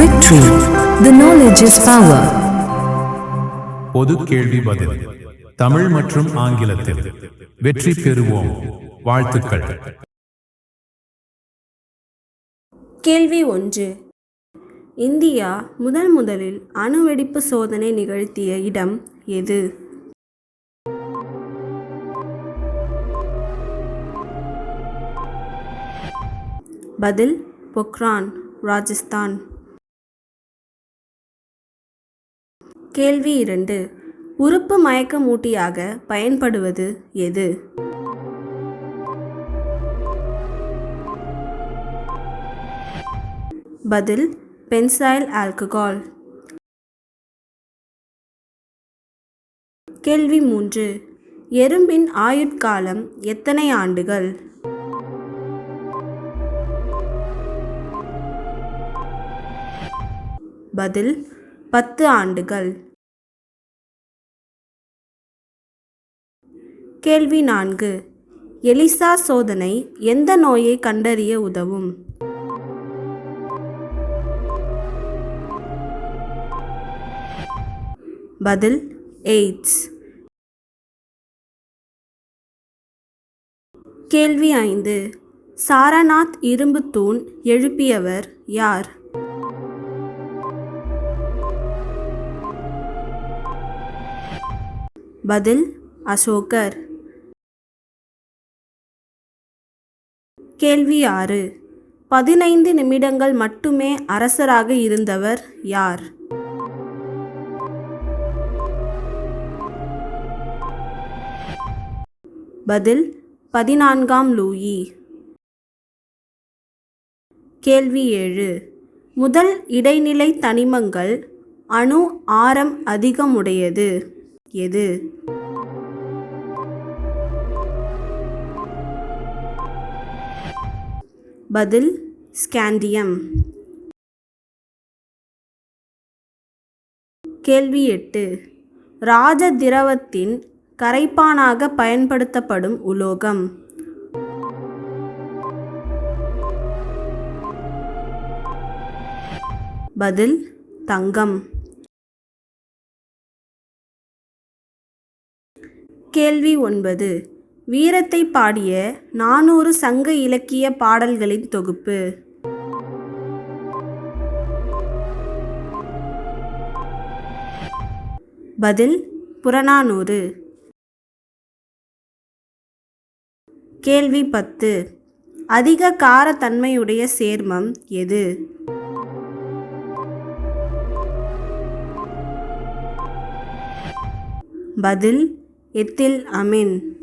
Victory. The knowledge is power. பொது கேள்வி பதில். தமிழ் மற்றும் ஆங்கிலத்தில் வெற்றி பெறுவோம். வாழ்த்துக்கள். கேள்வி ஒன்று. இந்தியா முதல் முதலில் அணுவெடிப்பு சோதனை நிகழ்த்திய இடம் எது? பதில் பொக்ரான் ராஜஸ்தான். கேள்வி இரண்டு. உறுப்பு மயக்கமூட்டியாக பயன்படுவது எது? பதில் பென்சைல் ஆல்கஹால். கேள்வி மூன்று. எறும்பின் ஆயுட்காலம் எத்தனை ஆண்டுகள்? பதில் பத்து ஆண்டுகள். கேள்வி நான்கு. எலிசா சோதனை எந்த நோயை கண்டறிய உதவும்? பதில் எய்ட்ஸ். கேள்வி ஐந்து. சாரநாத் இரும்பு தூண் எழுப்பியவர் யார்? பதில் அசோகர். கேள்வி ஆறு. பதினைந்து நிமிடங்கள் மட்டுமே அரசராக இருந்தவர் யார்? பதில் பதினான்காம் லூயி. கேள்வி ஏழு. முதல் இடைநிலை தனிமங்கள் அணு ஆரம் அதிகமுடையது. எது? பதில் ஸ்காண்டியம். கேள்வி எட்டு. ராஜ திரவத்தின் கரைப்பானாக பயன்படுத்தப்படும் உலோகம். பதில் தங்கம். கேள்வி ஒன்பது. வீரத்தை பாடிய நானூறு சங்க இலக்கிய பாடல்களின் தொகுப்பு. பதில் புறநானூறு. கேள்வி பத்து. அதிக காரத்தன்மையுடைய சேர்மம் எது? பதில் எத்தில் அமீன்.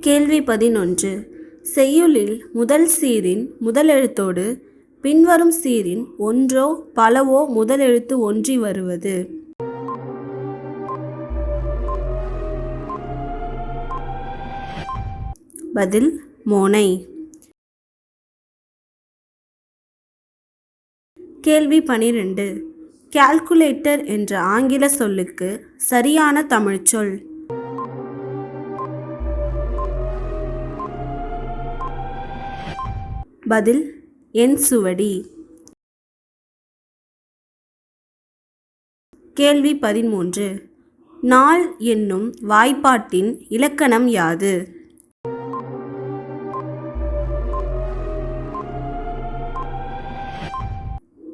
கேள்வி பதினொன்று. செய்யுளில் முதல் சீரின் முதலெழுத்தோடு பின்வரும் சீரின் ஒன்றோ பலவோ முதலெழுத்து ஒன்றி வருவது. பதில் மோனை. கேள்வி பனிரெண்டு. கால்குலேட்டர் என்ற ஆங்கில சொல்லுக்கு சரியான தமிழ்ச்சொல் பதில் என் சுவடி. கேள்வி பதிமூன்று நாள் என்னும் வாய்ப்பாட்டின் இலக்கணம் யாது?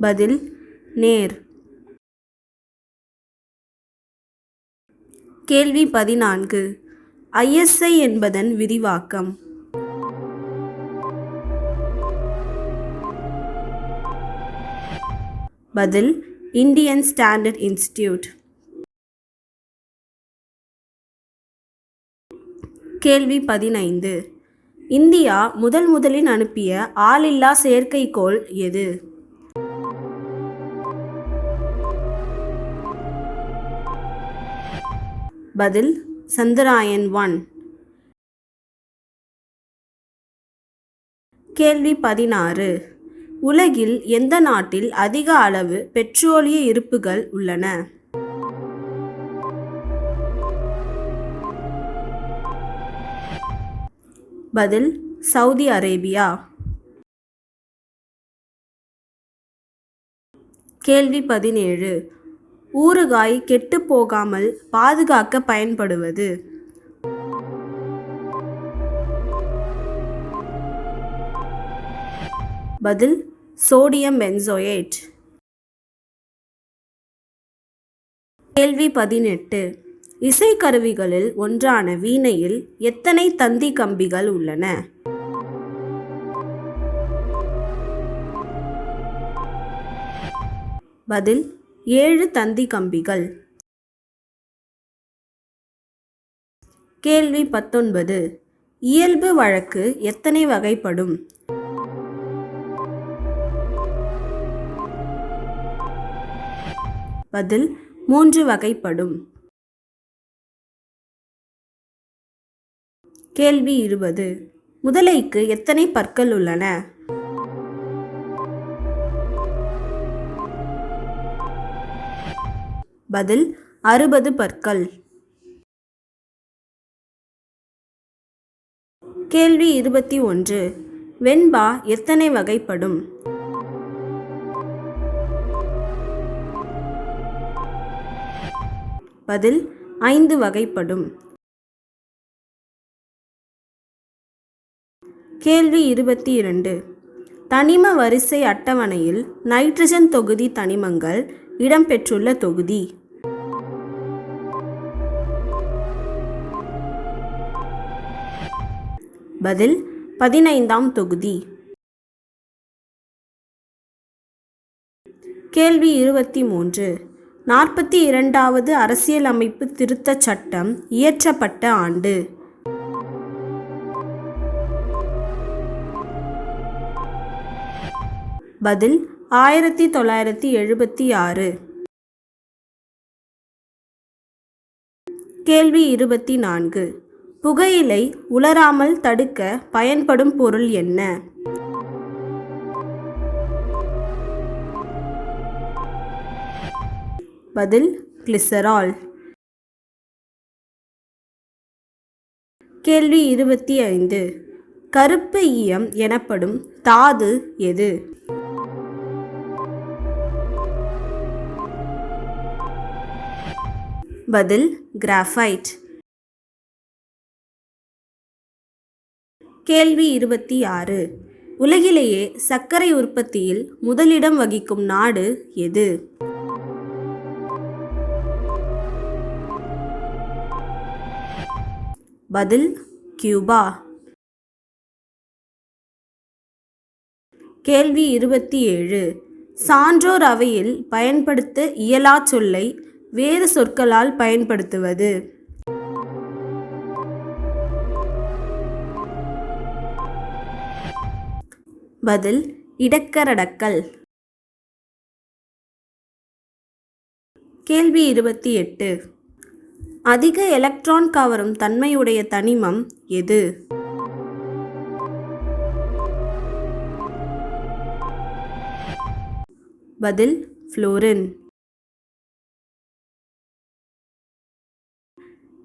பதில் நேர். கேள்வி பதினான்கு. ஐஎஸ்ஐ என்பதன் விரிவாக்கம். பதில் இந்தியன் ஸ்டாண்டர்ட் இன்ஸ்டியூட் கேள்வி பதினைந்து. இந்தியா முதல் முதலில் அனுப்பிய ஆளில்லா செயற்கைக்கோள் எது? பதில் சந்திராயன் ஒன். கேள்வி பதினாறு. உலகில் எந்த நாட்டில் அதிக அளவு பெட்ரோலிய இருப்புகள் உள்ளன? பதில் சவுதி அரேபியா. கேள்வி பதினேழு. ஊறுகாய் கெட்டுப் போகாமல் பாதுகாக்க பயன்படுவது. பதில் சோடியம் பென்சோயேட். கேள்வி பதினெட்டு. இசைக்கருவிகளில் ஒன்றான வீணையில் எத்தனை தந்தி கம்பிகள் உள்ளன? பதில் ஏழு தந்தி கம்பிகள். கேள்வி பத்தொன்பது. இயல்பு வழக்கு எத்தனை வகைப்படும்? பதில் மூன்று வகைப்படும். கேள்வி இருபது. முதலைக்கு எத்தனை பற்கள் உள்ளன? பதில் அறுபது பற்கள். கேள்வி இருபத்தி ஒன்று. வெண்பா எத்தனை வகைப்படும்? பதில் ஐந்து வகைப்படும். கேள்வி இருபத்தி இரண்டு. தனிம வரிசை அட்டவணையில் நைட்ரஜன் தொகுதி தனிமங்கள் இடம்பெற்றுள்ள தொகுதி. பதில் பதினைந்தாம் தொகுதி. கேள்வி இருபத்தி மூன்று நாற்பத்தி இரண்டாவது அரசியலமைப்பு திருத்தச் சட்டம் இயற்றப்பட்ட ஆண்டு. பதில் ஆயிரத்தி தொள்ளாயிரத்தி எழுபத்தி ஆறு. கேள்வி இருபத்தி நான்கு. புகையிலை உலராமல் தடுக்க பயன்படும் பொருள் என்ன? பதில் கிளிசரால். கேள்வி இருபத்தி ஐந்து. கருப்பு ஈயம் எனப்படும் தாது எது? பதில் கிராஃபைட். கேள்வி இருபத்தி ஆறு. உலகிலேயே சர்க்கரை உற்பத்தியில் முதலிடம் வகிக்கும் நாடு எது? பதில் கியூபா. கேள்வி இருபத்தி ஏழு. சான்றோர் அவையில் பயன்படுத்த இயலா சொல்லை வேறு சொற்களால் பயன்படுத்துவது. பதில் இடக்கரடக்கல் கேள்வி இருபத்தி எட்டு. அதிக எலக்ட்ரான் கவரும் தன்மையுடைய தனிமம் எது? பதில் ஃப்ளோரின்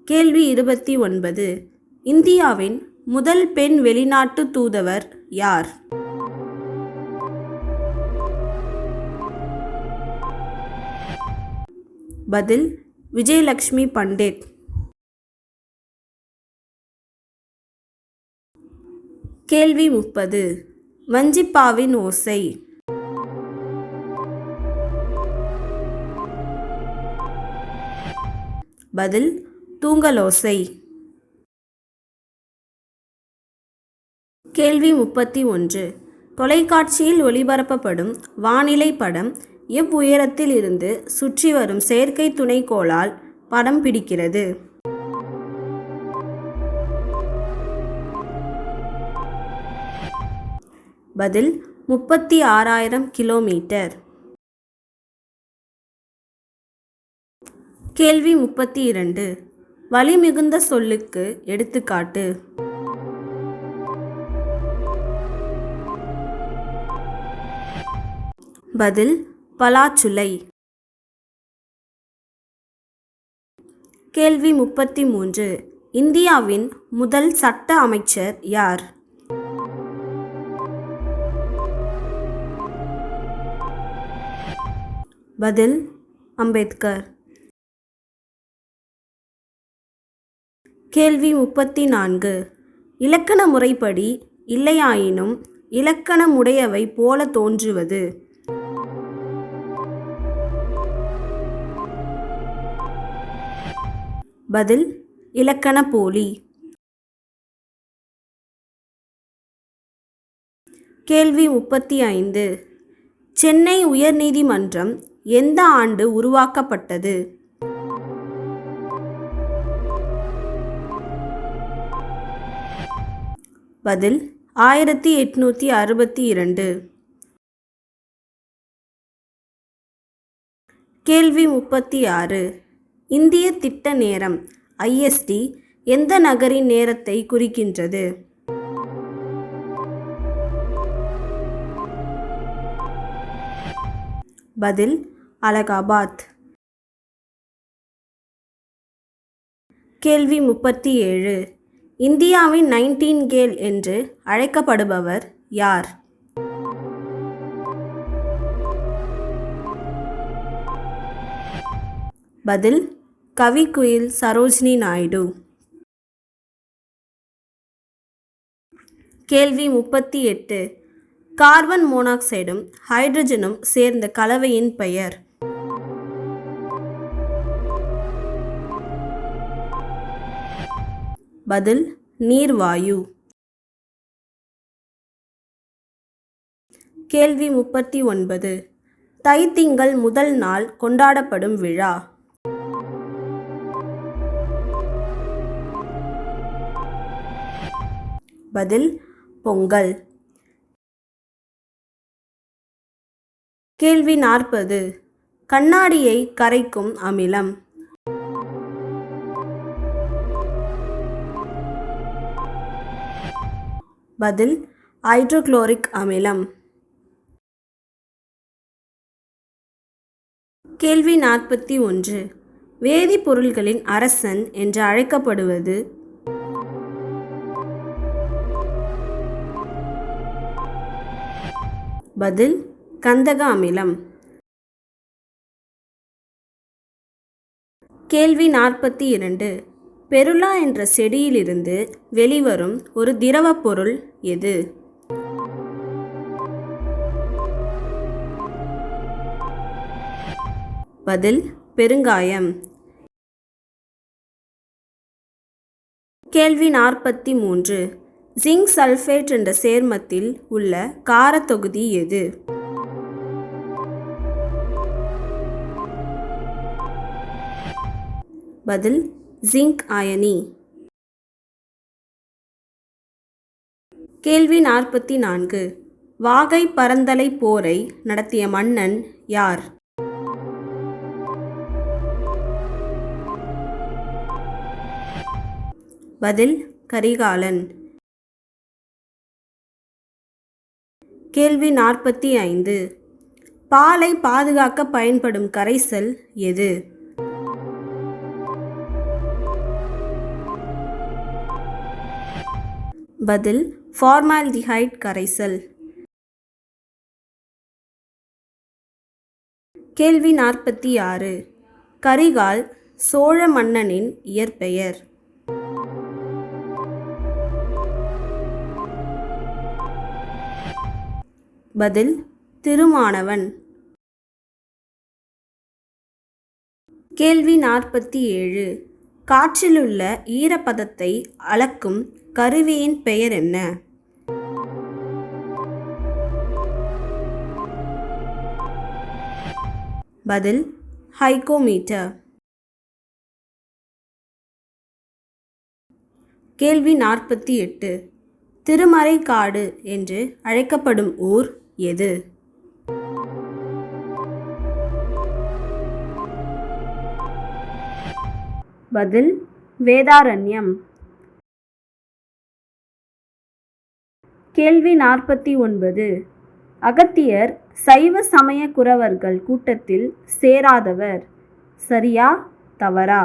கேள்வி இருபத்தி ஒன்பது. இந்தியாவின் முதல் பெண் வெளிநாட்டு தூதுவர் யார்? பதில் விஜயலக்ஷ்மி பண்டிட். கேள்வி முப்பது. வஞ்சிப்பாவின் ஓசை. பதில் தூங்கலோசை. கேள்வி முப்பத்தி ஒன்று. தொலைக்காட்சியில் ஒளிபரப்பப்படும் வானிலை படம் எவ்வுயரத்தில் இருந்து சுற்றி வரும் செயற்கை துணைக்கோளால் படம் பிடிக்கிறது. பதில் முப்பத்தி ஆறாயிரம் கிலோமீட்டர். கேள்வி முப்பத்தி இரண்டு. வலிமிகுந்த சொல்லுக்கு எடுத்துக்காட்டு. பதில் பலாச்சுலை கேள்வி முப்பத்தி மூன்று இந்தியாவின் முதல் சட்ட அமைச்சர் யார்? பதில் அம்பேத்கர். கேள்வி முப்பத்தி நான்கு இலக்கண முறைப்படி இல்லையாயினும் இலக்கணமுடையவை போல தோன்றுவது. பதில் இலக்கண போலி. கேள்வி முப்பத்தி ஐந்து சென்னை உயர்நீதிமன்றம் எந்த ஆண்டு உருவாக்கப்பட்டது? பதில் ஆயிரத்தி எட்நூற்றி அறுபத்தி இரண்டு. கேள்வி முப்பத்தி ஆறு. இந்திய திட்ட நேரம் ஐஎஸ்டி எந்த நகரின் நேரத்தை குறிக்கின்றது? பதில் அலகாபாத். கேள்வி முப்பத்தி ஏழு. இந்தியாவின் நைன்டீன் கேல் என்று அழைக்கப்படுபவர் யார்? பதில் கவிக்குயில் சரோஜினி நாயுடு. கேள்வி முப்பத்தி எட்டு. கார்பன் மோனாக்சைடும் ஹைட்ரஜனும் சேர்ந்த கலவையின் பெயர். பதில் நீர்வாயு. கேள்வி முப்பத்தி ஒன்பது. தைத்திங்கள் முதல் நாள் கொண்டாடப்படும் விழா. பதில் பொங்கல். கேள்வி நாற்பது. கண்ணாடியை கரைக்கும் அமிலம். பதில் ஹைட்ரோகுளோரிக் அமிலம். கேள்வி நாற்பத்தி ஒன்று. வேதிப்பொருள்களின் அரசன் என்று அழைக்கப்படுவது? பதில் கந்தக அமிலம். கேள்வி நாற்பத்தி இரண்டு. பெருலா என்ற செடியிலிருந்து வெளிவரும் ஒரு திரவப் பொருள் எது? பதில் பெருங்காயம். கேள்வி நாற்பத்தி மூன்று ஜிங்க் சல்ஃபேட் என்ற சேர்மத்தில் உள்ள காரத்தொகுதி எது? பதில் ஜிங்க் அயனி கேள்வி நாற்பத்தி நான்கு. வாகை பரந்தலை போரை நடத்திய மன்னன் யார்? பதில் கரிகாலன். கேள்வி நாற்பத்தி ஐந்து. பாலை பாதுகாக்க பயன்படும் கரைசல் எது? பதில் ஃபார்மால்டிஹைட் கரைசல். கேள்வி நாற்பத்தி ஆறு. கரிகால் சோழ மன்னனின் இயற்பெயர். பதில் திருமானவன். கேள்வி நாற்பத்தி ஏழு. காற்றிலுள்ள ஈரப்பதத்தை அளக்கும் கருவியின் பெயர் என்ன? பதில் ஹைகோமீட்டர். கேள்வி நாற்பத்தி எட்டு. திருமறைக்காடு என்று அழைக்கப்படும் ஊர் எது? பதில் வேதாரண்யம். கேள்வி நாற்பத்தி ஒன்பது. அகத்தியர் சைவ சமய குரவர்கள் கூட்டத்தில் சேராதவர். சரியா தவறா?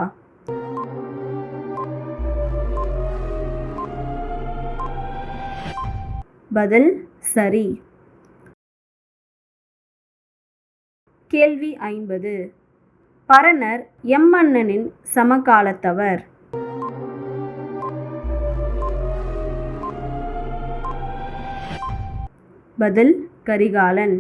பதில் சரி. கேள்வி ஐம்பது. பரணர் எம்மன்னனின் சமகாலத்தவர். பதில் கரிகாலன்.